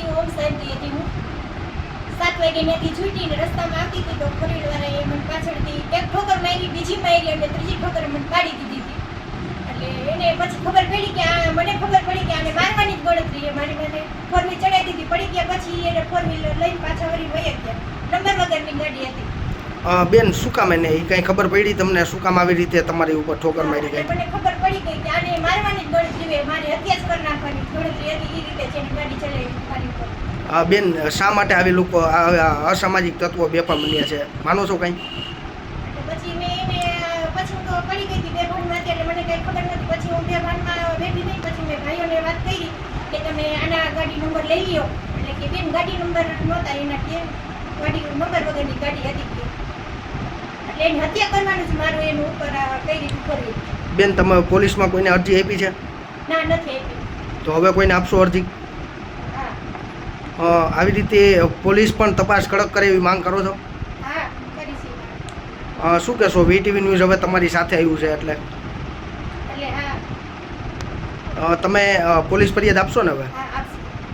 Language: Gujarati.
હતી ઓમ સાહેબની હતી હું. સાત વાગે ત્યાંથી છૂટીને રસ્તામાં આવતી હતી તો ફોર એ મને પાછળથી એક ઠોકર મારી બીજી મારી અને ત્રીજી ઠોકર મને પાડી દીધી હતી. એટલે એને પછી ખબર પડી કે આ મને ખબર પડી કે આને મારવાની જ ગણતરી છે. મારી મને ફોર વ્હીલ ચડાવી દીધી. પડી ગયા પછી એને ફોર વ્હીલર લઈને પાછા વળી વહી ગયા. નંબર વગરની ગાડી હતી. બેન શું કામ એને? એ કઈ ખબર પડી તમને શું કામ આવી રીતે તમારી ઉપર ઠોકર મારી ગઈ મને ખબર પડી ગઈ કે આને મારવાની જ ગણતરી મારી હત્યા જ કરી નાખવાની ગણતરી હતી. એ રીતે છે ગાડી ચલાવી બેન શા માટે આવી લોકો અસામાજિક તત્વો બેફામ બન્યા છે? માનો છો કંઈ? પછી મેં એને પછી હું તો પડી ગઈ હતી એટલે મને કઈ ખબર નથી. પછી હું બે ભાનમાં બેઠી થઈ પછી મેં ભાઈઓને વાત કરી કે તમે આના ગાડી નંબર લઈ લ્યો. એટલે કે બેન ગાડી નંબર નહોતા એના કે ગાડી નંબર વગરની ગાડી હતી એટલે એની હત્યા કરવાનું જ મારું એનું ઉપર આ કઈ રીતે કરવી બેન તમે પોલીસમાં કોઈને અરજી આપી છે? ના નથી આપી. તો હવે કોઈને આપશો અરજી? આવી રીતે પોલીસ પણ તપાસ કડક કરે એવી માંગ કરો છો? શું કહેશો? વીટીવી ન્યૂઝ હવે તમારી સાથે આવ્યું છે એટલે? તમે પોલીસ ફરિયાદ આપશો ને હવે?